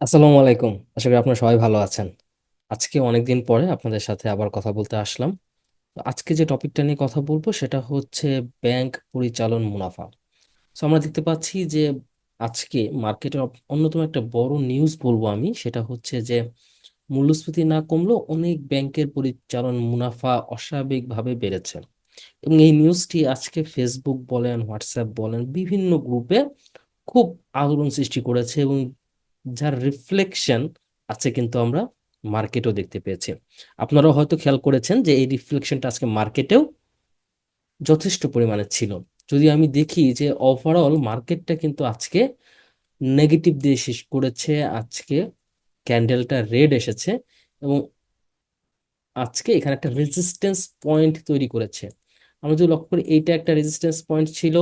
আসসালামু আলাইকুম। আশা করি আপনারা সবাই ভালো আছেন। আজকে অনেকদিন পরে আপনাদের সাথে আবার কথা বলতে আসলাম। তো আজকে যে টপিকটা নিয়ে কথা বলব সেটা হচ্ছে ব্যাংক পরিচালন মুনাফা। তো আমরা দেখতে পাচ্ছি যে আজকে মার্কেটের অন্যতম একটা বড় নিউজ বলব আমি, সেটা হচ্ছে যে মূল্যস্ফীতি না কমলেও অনেক ব্যাংকের পরিচালন মুনাফা অস্বাভাবিকভাবে বেড়েছে। এবং এই নিউজটি আজকে ফেসবুক বলেন হোয়াটসঅ্যাপ বলেন, বিভিন্ন গ্রুপে খুব আলোড়ন সৃষ্টি করেছে এবং যার রিফ্লেকশন আছে কিন্তু আমরা মার্কেটেও দেখতে পেয়েছি। আপনারাও হয়তো খেয়াল করেছেন যে এই রিফ্লেকশনটা আজকে মার্কেটেও যথেষ্ট পরিমাণে ছিল। যদি আমি দেখি যে ওভারঅল মার্কেটটা কিন্তু আজকে নেগেটিভ দিয়ে শেষ করেছে, আজকে ক্যান্ডেলটা রেড এসেছে এবং আজকে এখানে একটা রেজিস্ট্যান্স পয়েন্ট তৈরি করেছে। আমরা যদি লক্ষ্য করি, এইটা একটা রেজিস্ট্যান্স পয়েন্ট ছিল।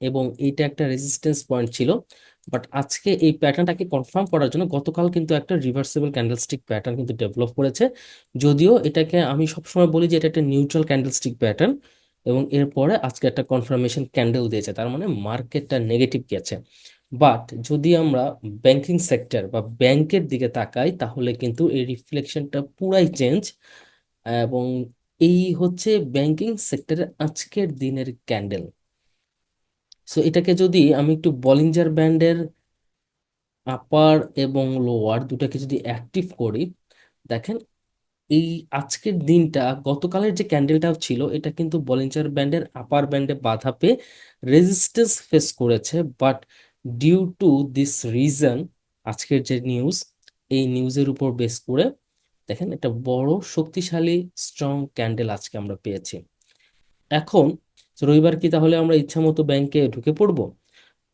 এবং এইটা একটা রেজিস্ট্যান্স পয়েন্ট ছিল। বাট আজকে এই প্যাটার্নটাকে কনফার্ম করার জন্য গতকাল কিন্তু একটা রিভার্সিবল ক্যান্ডেলস্টিক প্যাটার্ন কিন্তু ডেভেলপ করেছে। যদিও এটাকে আমি সবসময় বলি যে এটা একটা নিউট্রাল ক্যান্ডেলস্টিক প্যাটার্ন এবং এরপরে আজকে একটা কনফার্মেশন ক্যান্ডেল দিয়েছে, তার মানে মার্কেটটা নেগেটিভ গেছে। বাট যদি আমরা ব্যাংকিং সেক্টর বা ব্যাংকের দিকে তাকাই, তাহলে কিন্তু এই রিফ্লেকশনটা পুরাই চেঞ্জ এবং এই হচ্ছে ব্যাংকিং সেক্টরের আজকের দিনের ক্যান্ডেল সো এটাকে যদি আমি একটু বলিঞ্জার ব্যান্ডের আপার এবং লোয়ার দুটাকে যদি অ্যাক্টিভ করি, দেখেন এই আজকের দিনটা, গতকালের যে ক্যান্ডেলটা ছিল, এটা কিন্তু বলিঞ্জার ব্যান্ডের আপার ব্যান্ডে বাধা পেয়ে রেজিস্ট্যান্স ফেস করেছে। But due to this reason আজকের যে নিউজ এই নিউজের উপর বেস করে দেখেন একটা বড় শক্তিশালী স্ট্রং ক্যান্ডেল আজকে আমরা পেয়েছি। এখন রবিবার কি তাহলে আমরা ইচ্ছা মতো ব্যাংকে ঢুকে পড়ব?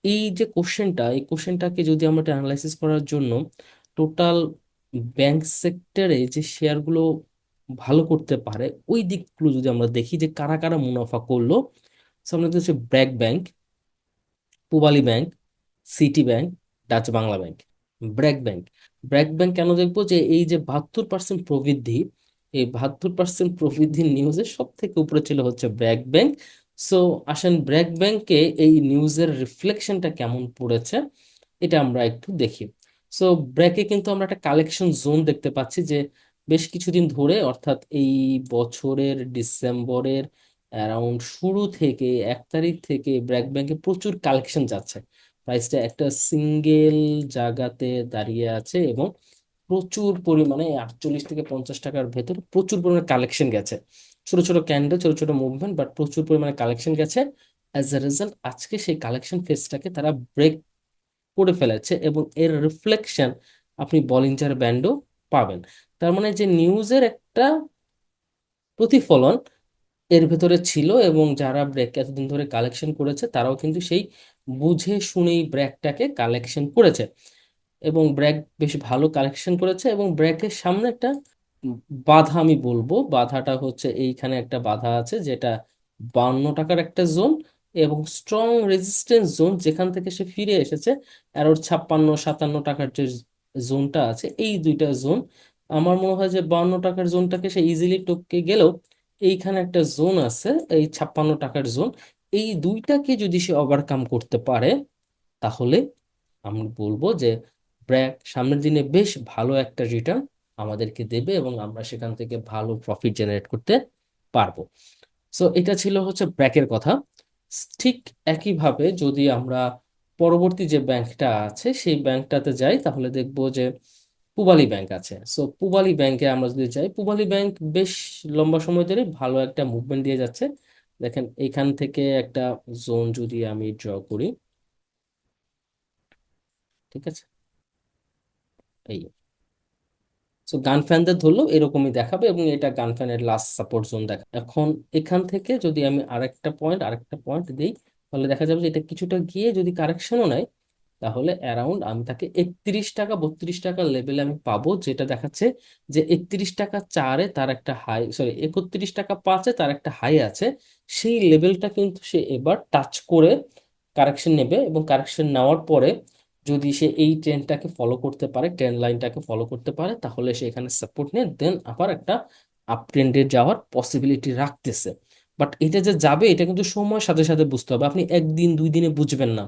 এই যে কোশ্চেনটা এই কোশ্চেনটাকে যদি আমরা অ্যানালাইসিস করার জন্য টোটাল ব্যাংক সেক্টরে যে শেয়ারগুলো ভালো করতে পারে, ওই দিকগুলো যদি আমরা দেখি যে কারা কারা মুনাফা করল আমরা হচ্ছে BRAC bank Pubali bank City bank Dutch Bangla bank BRAC bank BRAC bank কেন দেখব যে এই যে বাহাত্তর পার্সেন্ট প্রবৃদ্ধি, এই বাহাত্তর পার্সেন্ট প্রবৃদ্ধির নিউজে সব থেকে উপরে ছিল হচ্ছে ব্র্যাক ব্যাংক সো আসেন ব্র্যাক ব্যাংকে এই নিউজের রিফ্লেকশনটা কেমন পড়েছে, এটা আমরা একটু দেখি। সো ব্র্যাকে কিন্তু আমরা একটা কালেকশন জোন দেখতে পাচ্ছি যে বেশ কিছুদিন ধরে, অর্থাৎ এই বছরের ডিসেম্বরের অ্যারাউন্ড শুরু থেকে এক তারিখ থেকে ব্র্যাক ব্যাংকে প্রচুর কালেকশন যাচ্ছে। প্রাইসটা একটা সিঙ্গেল জায়গাতে দাঁড়িয়ে আছে এবং প্রচুর পরিমাণে আটচল্লিশ থেকে পঞ্চাশ টাকার ভেতর প্রচুর পরিমাণে কালেকশন গেছে। ছোট ছোট ক্যান্ডেল ছোট ছোট মুভমেন্ট বাট প্রচুর পরিমাণে কালেকশন গেছে। অ্যাজ এ রেজাল্ট আজকে সেই কালেকশন ফেসটাকে তারা ব্রেক করে ফেলেছে এবং এর রিফ্লেকশন আপনি বলিঞ্জার ব্যান্ডও পাবেন। তার মানে যে নিউজের একটা প্রতিফলন এর ভেতরে ছিল এবং যারা ব্রেক এতদিন ধরে কালেকশন করেছে, তারাও কিন্তু সেই বুঝে শুনেই ব্র্যাকটাকে কালেকশন করেছে। এবং ব্র্যাক বেশ ভালো কালেকশন করেছে এবং ব্র্যাকের সামনে একটা বাধা আমি বলব। বাধাটা হচ্ছে এইখানে একটা বাধা আছে যেটা বান্ন টাকার একটা জোন এবং স্ট্রং রেজিস্ট্যান্স জোন যেখান থেকে সে ফিরে এসেছে ওর ছাপ্পান্ন, সাতান্ন টাকার যে জোনটা আছে, এই দুইটা জোন, আমার মনে হয় যে বান্ন টাকার জোনটাকে সে ইজিলি টপকে গেলেও এইখানে একটা জোন আছে, এই ছাপ্পান্ন টাকার জোন, এই দুইটাকে যদি সে ওভারকাম করতে পারে, তাহলে আমি বলব যে ব্র্যাক সামনের দিনে বেশ ভালো একটা রিটার্ন আমাদেরকে দেবে এবং আমরা সেখান থেকে ভালো প্রফিট জেনারেট করতে পারব। সো এটা ছিল হচ্ছে ব্র্যাকের কথা। ঠিক একইভাবে যদি আমরা পরবর্তী যে ব্যাংকটা আছে, সেই ব্যাংকটাতে যাই, তাহলে দেখব যে পূবালী ব্যাংক আছে। সো পূবালী ব্যাংকে আমরা যদি যাই, পূবালী ব্যাংক বেশ লম্বা সময় ধরে ভালো একটা মুভমেন্ট দিয়ে যাচ্ছে। দেখেন, এখান থেকে একটা জোন যদি আমি ড্র করি, ঠিক আছে? এই। সো গান ফ্যানদের ধরলেও এরকমই দেখাবে এবং এটা গান ফ্যানের লাস্ট সাপোর্ট জোন দেখা এখন এখান থেকে যদি আমি আরেকটা পয়েন্ট আরেকটা পয়েন্ট দিই, তাহলে দেখা যাবে যে এটা কিছুটা গিয়ে যদি কারেকশনও নেয়, তাহলে অ্যারাউন্ড আমি তাকে একত্রিশ টাকা, বত্রিশ টাকা লেভেলে আমি পাবো, যেটা দেখাচ্ছে যে একত্রিশ টাকা চারে তার একটা হাই সরি একত্রিশ টাকা পাঁচে তার একটা হাই আছে। সেই লেভেলটা কিন্তু সে এবার টাচ করে কারেকশন নেবে এবং কারেকশন নেওয়ার পরে যদি সে এই ট্রেন্ডটাকে ফলো করতে পারে ট্রেন্ড লাইনটাকে ফলো করতে পারে, তাহলে সে এখানে সাপোর্ট নিয়ে দেন আবার একটা আপ ট্রেন্ডে যাওয়ার পসিবিলিটি রাখতেছে। বাট এটা যে যাবে, এটা কিন্তু সময়ের সাথে সাথে বুঝতে হবে। আপনি একদিন, দুই দিনে বুঝবেন না।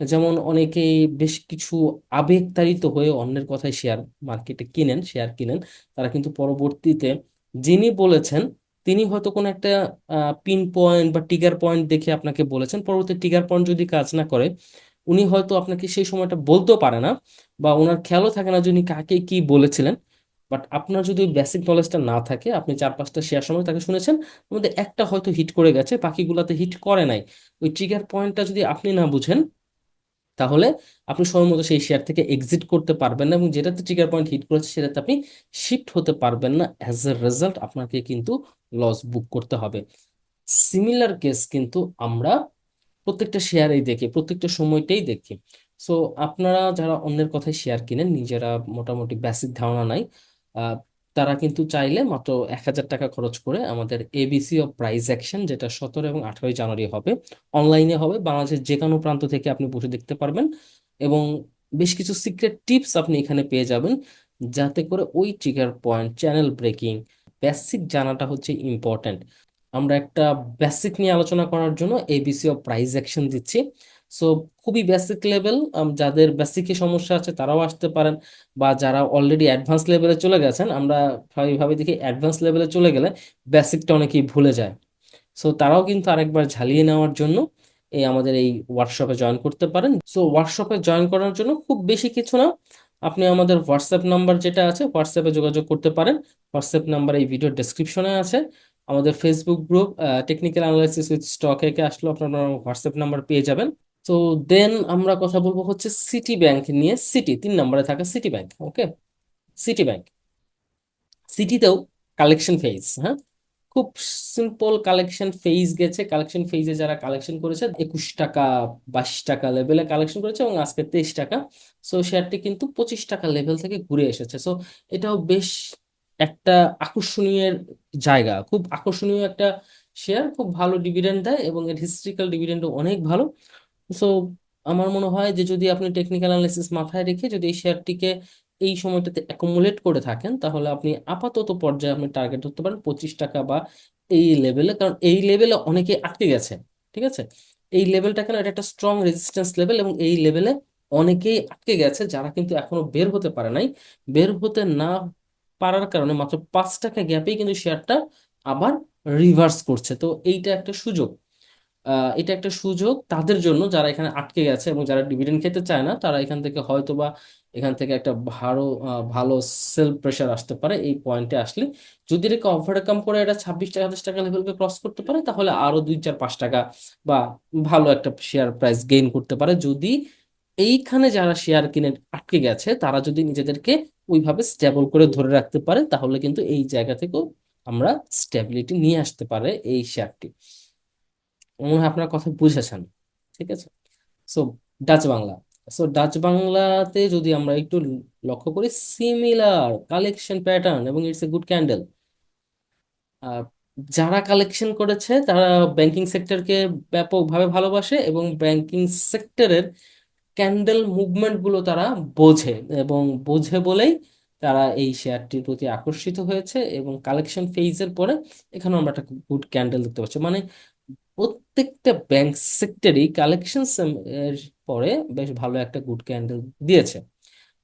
যেমন অনেকেই বেশ কিছু আবেগ আবেগতাড়িত হয়ে অন্যের কথায় শেয়ার মার্কেটে কিনেন শেয়ার কিনেন, তারা কিন্তু পরবর্তীতে যিনি বলেছেন, তিনি হয়তো কোনো একটা পিন পয়েন্ট বা ট্রিগার পয়েন্ট দেখে আপনাকে বলেছেন। পরবর্তী ট্রিগার পয়েন্ট যদি কাজ না করে উনি হয়তো আপনাকে সেই সময়টা বলতেও পারে না বা ওনার খেয়ালও থাকে না যে উনি কাকে কি বলেছিলেন। বাট আপনার যদি ওই বেসিক নলেজটা না থাকে, আপনি চার পাঁচটা শেয়ার সময় তাকে শুনেছেন, আমাদের একটা হয়তো হিট করে গেছে, বাকিগুলাতে হিট করে নাই। ওই ট্রিগার পয়েন্টটা যদি আপনি না বুঝেন, তাহলে আপনি সময় মতো সেই শেয়ার থেকে এক্সিট করতে পারবেন না এবং যেটাতে ট্রিগার পয়েন্ট হিট করেছে, সেটাতে আপনি শিফট হতে পারবেন না। অ্যাজ এ রেজাল্ট আপনাকে কিন্তু লস বুক করতে হবে। সিমিলার কেস কিন্তু আমরা প্রত্যেকটা শেয়ারেই দেখি, প্রত্যেকটা সময়টাই দেখি। সো আপনারা যারা অন্যের কথায় শেয়ার কিনেন, নিজেরা মোটামুটি বেসিক ধারণা নাই তারা কিন্তু চাইলে মাত্র এক হাজার টাকা খরচ করে আমাদের এবিসি অফ প্রাইস অ্যাকশন যেটা সতেরো এবং আঠারোই জানুয়ারি হবে অনলাইনে হবে, বাংলাদেশের যে কোনো প্রান্ত থেকে আপনি বসে দেখতে পারবেন এবং বেশ কিছু সিক্রেট টিপস আপনি এখানে পেয়ে যাবেন, যাতে করে ওই trigger point channel breaking basic জানাটা হচ্ছে ইম্পর্ট্যান্ট আমরা একটা বেসিক নিয়ে আলোচনা করার জন্য এবিসি অফ প্রাইস অ্যাকশন দিচ্ছি। সো খুবই বেসিক লেভেল যাদের বেসিকে সমস্যা আছে তারাও আসতে পারেন বা যারা অলরেডি অ্যাডভান্স লেভেলে চলে গেছেন, আমরা এইভাবে দেখি অ্যাডভান্স লেভেলে চলে গেলে বেসিকটা অনেকেই ভুলে যায়। সো তারাও কিন্তু আরেকবার ঝালিয়ে নেওয়ার জন্য এই আমাদের এই ওয়ার্কশপে জয়েন করতে পারেন। সো ওয়ার্কশপে জয়েন করার জন্য খুব বেশি কিছু না। আপনি আমাদের হোয়াটসঅ্যাপ নাম্বার যেটা আছে হোয়াটসঅ্যাপে যোগাযোগ করতে পারেন। হোয়াটসঅ্যাপ নাম্বার এই ভিডিও ডেসক্রিপশনে আছে। আমাদের Facebook group technical analysis with stock একে আসলে আপনারা হোয়াটসঅ্যাপ নাম্বার পেয়ে যাবেন। তো দেন আমরা কথা বলব হচ্ছে সিটি ব্যাংক নিয়ে। সিটি তিন নম্বরে থাকা City bank okay City bank সিটিতেও collection phase হ্যাঁ? খুব সিম্পল কালেকশন ফেজ গেছে। কালেকশন ফেজে যারা কালেকশন করেছে, একুশ টাকা, বাইশ টাকা লেভেলে কালেকশন করেছে এবং আজকে তেইশ টাকা। সো শেয়ারটি কিন্তু পঁচিশ টাকা লেভেল থেকে ঘুরে এসেছে। সো এটাও বেশ একটা আকর্ষণীয় জায়গা। খুব আকর্ষণীয় একটা শেয়ার খুব ভালো ডিভিডেন্ড দেয় এবং এর হিস্ট্রিক্যাল ডিভিডেন্ডও অনেক ভালো। সো আমার মনে হয় যে যদি আপনি টেকনিক্যাল অ্যানালিসিস মাথায় রেখে যদি এই শেয়ারটিকে এই সময়টাতে অ্যাকুমুলেট করে থাকেন, তাহলে আপনি আপাতত পর্যায়ে আপনি টার্গেট ধরতে পারেন পঁচিশ টাকা বা এই লেভেলে কারণ এই লেভেলে অনেকে আটকে গেছে, ঠিক আছে? এই লেভেলটা কেন? এটা একটা স্ট্রং রেজিস্ট্যান্স লেভেল এবং এই লেভেলে অনেকেই আটকে গেছে, যারা কিন্তু এখনও বের হতে পারে নাই। বের হতে না পারার কারণে মাত্র পাঁচ টাকা গ্যাপেই কিন্তু শেয়ারটা আবার রিভার্স করছে। তো এইটা একটা সুযোগ। এটা একটা সুযোগ তাদের জন্য যারা এখানে আটকে গেছে এবং যারা ডিভিডেন্ড খেতে চায় না, তারা এখান থেকে হয়তো বা এখান থেকে একটা ভালো ভালো সেল প্রেশার আসতে পারে এই পয়েন্টে আসলে। যদি এটাকে ওভারকাম করে এটা ছাব্বিশ টাকা সাতাশ টাকা লেভেলকে ক্রস করতে পারে, তাহলে আরও দুই, চার, পাঁচ টাকা বা ভালো একটা শেয়ার প্রাইস গেইন করতে পারে। যদি এইখানে যারা শেয়ার কিনে আটকে গেছে, তারা যদি নিজেদেরকে ওইভাবে স্টেবল করে ধরে রাখতে পারে, তাহলে কিন্তু এই জায়গা থেকেও আমরা স্টেবিলিটি নিয়ে আসতে পারে এই শেয়ারটি মনে হয় আপনার কথা বুঝেছেন, ঠিক আছে? So Dutch Bangla so Dutch বাংলাতে যদি আমরা একটু লক্ষ্য করি সিমিলার কালেকশন প্যাটার্ন এবং ইটস এ গুড ক্যান্ডেল যারা কালেকশন করেছে, তারা ব্যাংকিং সেক্টরকে ব্যাপকভাবে ভালোবাসে এবং ব্যাংকিং সেক্টরের ক্যান্ডেল মুভমেন্টগুলো তারা বোঝে এবং বোঝে বলেই তারা এই শেয়ারটির প্রতি আকর্ষিত হয়েছে এবং কালেকশন ফেজের পরে এখানে আমরা একটা গুড ক্যান্ডেল দেখতে পাচ্ছি। মানে প্রত্যেকটা ব্যাংক সেক্টরই কালেকশন এর পরে বেশ ভালো একটা গুড ক্যান্ডেল দিয়েছে।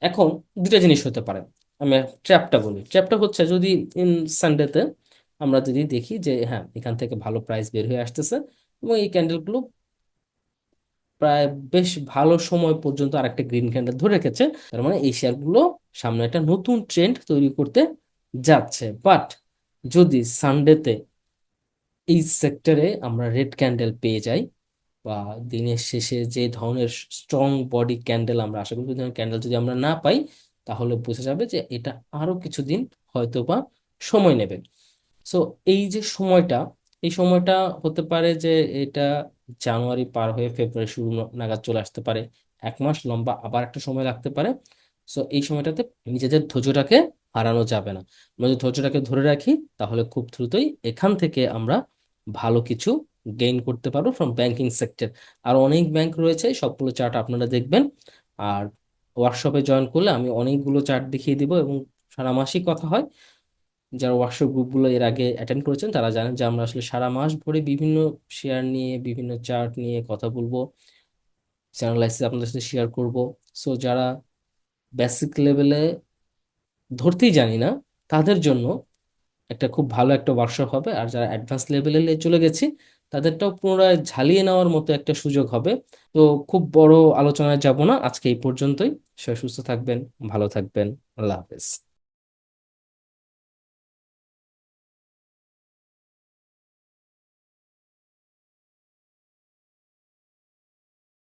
এখন দুটা জিনিস হতে পারে, আমি ট্র্যাপটা বলি। ট্র্যাপটা হচ্ছে যদি ইন সানডেতে আমরা যদি দেখি যে হ্যাঁ এখান থেকে ভালো প্রাইস বের হয়ে আসতেছে এবং এই ক্যান্ডেলগুলো প্রায় বেশ ভালো সময় পর্যন্ত আরেকটা গ্রিন ক্যান্ডেল ধরে রেখেছে। তার মানে এই শেয়ারগুলো সামনে একটা নতুন ট্রেন্ড তৈরি করতে যাচ্ছে। বাট যদি সানডেতে এই সেক্টরে আমরা রেড ক্যান্ডেল পেয়ে যাই বা দিনের শেষে যে ধরনের স্ট্রং বডি ক্যান্ডেল আমরা আশা করি ক্যান্ডেল যদি আমরা না পাই, তাহলে বোঝা যাবে যে এটা আরও কিছুদিন হয়তো বা সময় নেবে। সো এই যে সময়টা, এই সময়টা হতে পারে যে এটা জানুয়ারি পার হয়ে ফেব্রুয়ারি শুরু নাগাদ চলে আসতে পারে। এক মাস লম্বা আবার একটা সময় লাগতে পারে। সো এই সময়টাতে নিজেদের ধৈর্যটাকে হারানো যাবে না। আমরা যদি ধৈর্যটাকে ধরে রাখি, তাহলে খুব দ্রুতই এখান থেকে আমরা ভালো কিছু গেইন করতে পারব ফ্রম ব্যাংকিং সেক্টর আর অনেক ব্যাংক রয়েছে, সবগুলো চার্ট আপনারা দেখবেন। আর ওয়ার্কশপে জয়েন করলে আমি অনেকগুলো চার্ট দেখিয়ে দিব এবং সারা মাসই কথা হয়। যারা ওয়ার্কশপ গ্রুপগুলো এর আগে অ্যাটেন্ড করেছেন, তারা জানেন যে আমরা আসলে সারা মাস ভরে বিভিন্ন শেয়ার নিয়ে, বিভিন্ন চার্ট নিয়ে কথা বলব। অ্যানালাইসিস আপনাদের সাথে শেয়ার করব। সো যারা বেসিক লেভেলে ধরতেই জানি না, তাদের জন্য একটা খুব ভালো একটা ওয়ার্কশপ হবে। আর যারা অ্যাডভান্স লেভেলে চলে গেছি, তাদেরটাও পুনরায় ঝালিয়ে নেওয়ার মতো একটা সুযোগ হবে। তো, খুব বড় আলোচনায় যাব না। আজকে এই পর্যন্তই। সুস্থ থাকবেন, ভালো থাকবেন। আল্লাহ হাফেজ।